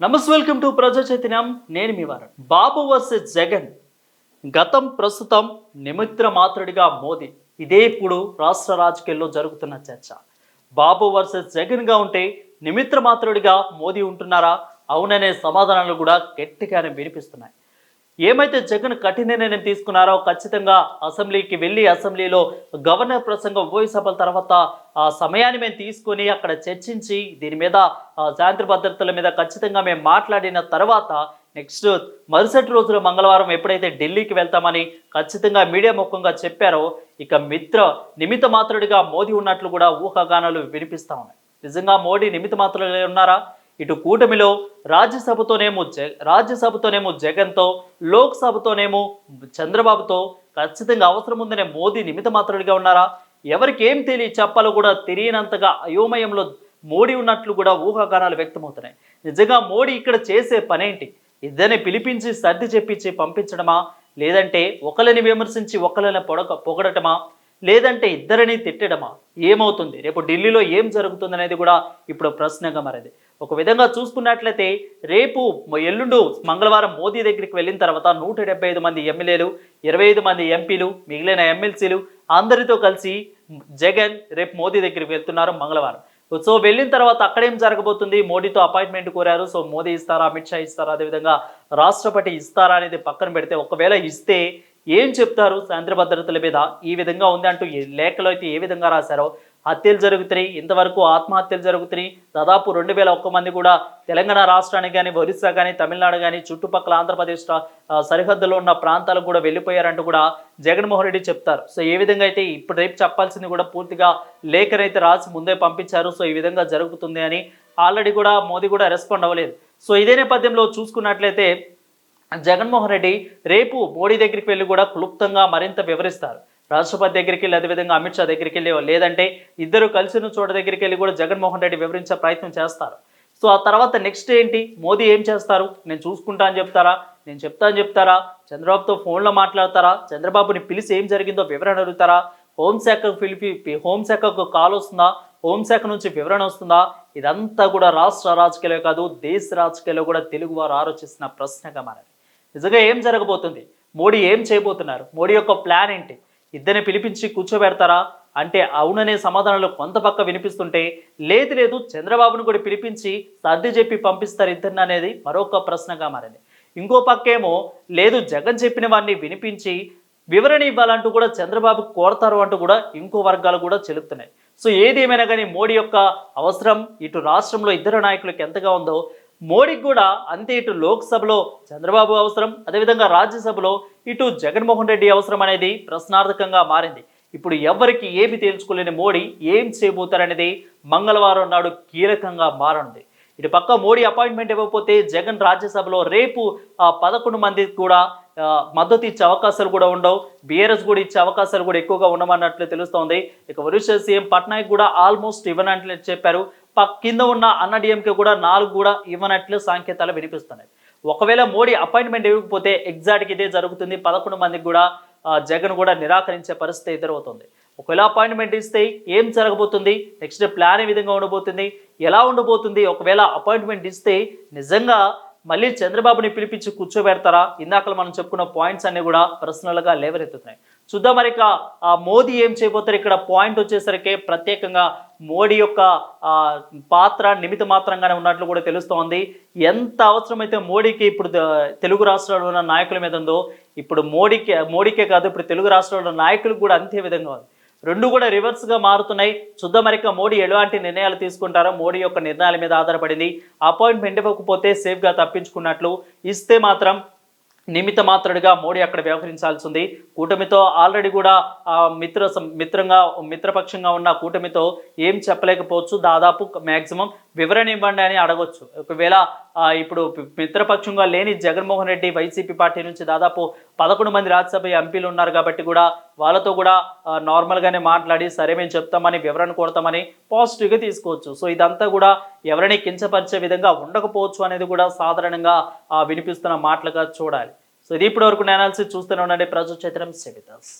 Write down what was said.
నమస్తే welcome to ప్రజా చైతన్యం నేను మీ వారు బాబు వర్సెస్ జగన్ గతం ప్రస్తుతం నిమిత్ర మాత్రుడిగా మోదీ. ఇదే ఇప్పుడు రాష్ట్ర రాజకీయాల్లో జరుగుతున్న చర్చ. బాబు వర్సెస్ జగన్గా ఉంటే నిమిత్ర మాత్రుడిగా మోదీ ఉంటున్నారా? అవుననే సమాధానాలు కూడా గట్టిగానే వినిపిస్తున్నాయి. ఏమైతే జగన్ కఠిన నిర్ణయం తీసుకున్నారో ఖచ్చితంగా అసెంబ్లీకి వెళ్ళి అసెంబ్లీలో గవర్నర్ ప్రసంగం ఉభయ సభల తర్వాత ఆ సమయాన్ని మేము తీసుకొని అక్కడ చర్చించి దీని మీద శాంతి భద్రతల మీద ఖచ్చితంగా మేము మాట్లాడిన తర్వాత నెక్స్ట్ మరుసటి రోజున మంగళవారం ఎప్పుడైతే ఢిల్లీకి వెళ్తామని ఖచ్చితంగా మీడియా ముఖంగా చెప్పారో ఇక మిత్ర నిమిత మాత్రుడిగా మోదీ ఉన్నట్లు కూడా ఊహాగానాలు వినిపిస్తా ఉన్నాయి. నిజంగా మోడీ నిమిత్త మాత్రులే ఉన్నారా? ఇటు కూటమిలో రాజ్యసభతోనేమో జ రాజ్యసభతోనేమో జగన్తో లోక్సభతోనేమో చంద్రబాబుతో ఖచ్చితంగా అవసరం ఉందనే మోదీ నిమిత మాత్రుడిగా ఉన్నారా? ఎవరికి ఏం తెలియ చెప్పాలో కూడా తెలియనంతగా అయోమయంలో మోడీ ఉన్నట్లు కూడా ఊహాగానాలు వ్యక్తమవుతున్నాయి. నిజంగా మోడీ ఇక్కడ చేసే పనేంటి? ఇద్దరిని పిలిపించి సర్ది చెప్పించి పంపించడమా? లేదంటే ఒకరిని విమర్శించి ఒకరిని పొడక పొగడటమా? లేదంటే ఇద్దరిని తిట్టడమా? ఏమవుతుంది? రేపు ఢిల్లీలో ఏం జరుగుతుంది అనేది కూడా ఇప్పుడు ప్రశ్నగా మారింది. ఒక విధంగా చూసుకున్నట్లయితే రేపు ఎల్లుండు మంగళవారం మోదీ దగ్గరికి వెళ్ళిన తర్వాత నూట డెబ్బై ఐదు మంది ఎమ్మెల్యేలు ఇరవై ఐదు మంది ఎంపీలు మిగిలిన ఎమ్మెల్సీలు అందరితో కలిసి జగన్ రేపు మోదీ దగ్గరికి వెళ్తున్నారు మంగళవారం. సో వెళ్ళిన తర్వాత అక్కడేం జరగబోతుంది? మోడీతో అపాయింట్మెంట్ కోరారు. సో మోదీ ఇస్తారా అమిత్ షా ఇస్తారా అదేవిధంగా రాష్ట్రపతి ఇస్తారా అనేది పక్కన పెడితే ఒకవేళ ఇస్తే ఏం చెప్తారు? శాంతి భద్రతల మీద ఈ విధంగా ఉంది అంటూ లేఖలో అయితే ఏ విధంగా రాశారో హత్యలు జరుగుతున్నాయి. ఇంతవరకు ఆత్మహత్యలు జరుగుతున్నాయి. దాదాపు రెండు వేల ఒక్క మంది కూడా తెలంగాణ రాష్ట్రానికి కానీ ఒరిస్సా కానీ తమిళనాడు కానీ చుట్టుపక్కల ఆంధ్రప్రదేశ్ సరిహద్దులో ఉన్న ప్రాంతాలకు కూడా వెళ్ళిపోయారంటూ కూడా జగన్మోహన్ రెడ్డి చెప్తారు. సో ఏ విధంగా అయితే ఇప్పుడు రేపు చెప్పాల్సింది కూడా పూర్తిగా లేఖనైతే రాసి ముందే పంపించారు. సో ఈ విధంగా జరుగుతుంది అని ఆల్రెడీ కూడా మోదీ కూడా రెస్పాండ్ అవ్వలేదు. సో ఇదే నేపథ్యంలో చూసుకున్నట్లయితే జగన్మోహన్ రెడ్డి రేపు మోడీ దగ్గరికి వెళ్ళి కూడా క్లుప్తంగా మరింత వివరిస్తారు. రాష్ట్రపతి దగ్గరికి వెళ్ళి అదేవిధంగా అమిత్ షా దగ్గరికి వెళ్ళి లేదంటే ఇద్దరు కలిసిన చోట దగ్గరికి వెళ్ళి కూడా జగన్మోహన్ రెడ్డి వివరించే ప్రయత్నం చేస్తారు. సో ఆ తర్వాత నెక్స్ట్ ఏంటి? మోదీ ఏం చేస్తారు? నేను చూసుకుంటా అని చెప్తారా? నేను చెప్తా అని చెప్తారా? చంద్రబాబుతో ఫోన్లో మాట్లాడతారా? చంద్రబాబుని పిలిచి ఏం జరిగిందో వివరణ అడుగుతారా? హోంశాఖకు పిలిపి హోంశాఖకు కాల్ వస్తుందా? హోంశాఖ నుంచి వివరణ వస్తుందా? ఇదంతా కూడా రాష్ట్ర రాజకీయాలే కాదు దేశ రాజకీయాల్లో కూడా తెలుగు వారు ఆలోచిస్తున్న ప్రశ్నగా మారింది. నిజంగా ఏం జరగబోతుంది? మోడీ ఏం చేయబోతున్నారు? మోడీ యొక్క ప్లాన్ ఏంటి? ఇద్దరిని పిలిపించి కూర్చోబెడతారా? అంటే అవుననే సమాధానాలు కొంత పక్క వినిపిస్తుంటే లేదు లేదు చంద్రబాబును కూడా పిలిపించి సర్ది చెప్పి పంపిస్తారు ఇద్దరిని అనేది మరొక ప్రశ్నగా మారింది. ఇంకో పక్కేమో లేదు జగన్ చెప్పిన వారిని వినిపించి వివరణ ఇవ్వాలంటూ కూడా చంద్రబాబు కోరతారు అంటూ కూడా ఇంకో వర్గాలు కూడా చెలుపుతున్నాయి సో ఏది ఏమైనా కానీ మోడీ యొక్క అవసరం ఇటు రాష్ట్రంలో ఇద్దరు నాయకులకు ఎంతగా ఉందో మోడీకి కూడా అంతే ఇటు లోక్సభలో చంద్రబాబు అవసరం అదేవిధంగా రాజ్యసభలో ఇటు జగన్మోహన్ రెడ్డి అవసరం అనేది ప్రశ్నార్థకంగా మారింది. ఇప్పుడు ఎవరికి ఏమి తేల్చుకోలేని మోడీ ఏం చేయబోతారనేది మంగళవారం నాడు కీలకంగా మారనుంది. ఇటు పక్క మోడీ అపాయింట్మెంట్ ఇవ్వకపోతే జగన్ రాజ్యసభలో రేపు ఆ పదకొండు మందికి కూడా మద్దతు ఇచ్చే అవకాశాలు కూడా ఉండవు. బీఆర్ఎస్ కూడా ఇచ్చే అవకాశాలు కూడా ఎక్కువగా ఉండమన్నట్లు తెలుస్తోంది. ఇక ఒరిస్సా సీఎం పట్నాయక్ కూడా ఆల్మోస్ట్ ఇవ్వనట్లు చెప్పారు. కింద ఉన్న అన్నడిఎంకే కూడా నాలుగు కూడా ఇవ్వనట్లు సాంకేతాలు వినిపిస్తున్నాయి. ఒకవేళ మోడీ అపాయింట్మెంట్ ఇవ్వకపోతే ఎగ్జాక్ట్గా ఇదే జరుగుతుంది. పదకొండు మందికి కూడా జగన్ కూడా నిరాకరించే పరిస్థితి ఎదురవుతుంది. ఒకవేళ అపాయింట్మెంట్ ఇస్తే ఏం జరగబోతుంది? నెక్స్ట్ ప్లాన్ ఏ విధంగా ఉండబోతుంది? ఎలా ఉండబోతుంది? ఒకవేళ అపాయింట్మెంట్ ఇస్తే నిజంగా మళ్ళీ చంద్రబాబుని పిలిపించి కూర్చోబెడతారా? ఇందాక మనం చెప్పుకున్న పాయింట్స్ అన్ని కూడా పర్సనల్గా లేవనెత్తుతున్నాయి. చూద్దాం మరి ఇక ఆ మోదీ ఏం చేయబోతారు? ఇక్కడ పాయింట్ వచ్చేసరికి ప్రత్యేకంగా మోడీ యొక్క పాత్ర నిమిత మాత్రంగానే ఉన్నట్లు కూడా తెలుస్తోంది. ఎంత అవసరమైతే మోడీకి ఇప్పుడు తెలుగు రాష్ట్రాల్లో ఉన్న నాయకుల మీద ఉందో ఇప్పుడు మోడీకి మోడీకే కాదు ఇప్పుడు తెలుగు రాష్ట్రాల్లో ఉన్న నాయకులకు కూడా అంతే విధంగా ఉంది. రెండు కూడా రివర్స్గా మారుతున్నాయి. చుద్దమరిక మోడీ ఎలాంటి నిర్ణయాలు తీసుకుంటారో మోడీ యొక్క నిర్ణయాల మీద ఆధారపడింది. అపాయింట్మెంట్ ఇవ్వకపోతే సేఫ్గా తప్పించుకున్నట్లు. ఇస్తే మాత్రం నిమిత మాత్రుడిగా మోడీ అక్కడ వ్యవహరించాల్సి ఉంది కూటమితో ఆల్రెడీ కూడా ఆ, మిత్ర సం- మిత్రంగా మిత్రపక్షంగా ఉన్న కూటమితో ఏం చెప్పలేకపోవచ్చు. దాదాపు మ్యాక్సిమం వివరణ ఇవ్వండి అని అడగొచ్చు. ఒకవేళ ఇప్పుడు మిత్రపక్షంగా లేని జగన్మోహన్ రెడ్డి వైసీపీ పార్టీ నుంచి దాదాపు పదకొండు మంది రాజ్యసభ ఎంపీలు ఉన్నారు కాబట్టి కూడా వాళ్ళతో కూడా నార్మల్గానే మాట్లాడి సరే మేము చెప్తామని వివరణ కొడతామని పాజిటివ్గా తీసుకోవచ్చు. సో ఇదంతా కూడా ఎవరిని కించపరిచే విధంగా ఉండకపోవచ్చు అనేది కూడా సాధారణంగా వినిపిస్తున్న మాటలుగా చూడాలి. సో ఇది ఇప్పటివరకు నేను చూస్తూనే ఉండండి. ప్రజా చైతన్యం సెవితాస్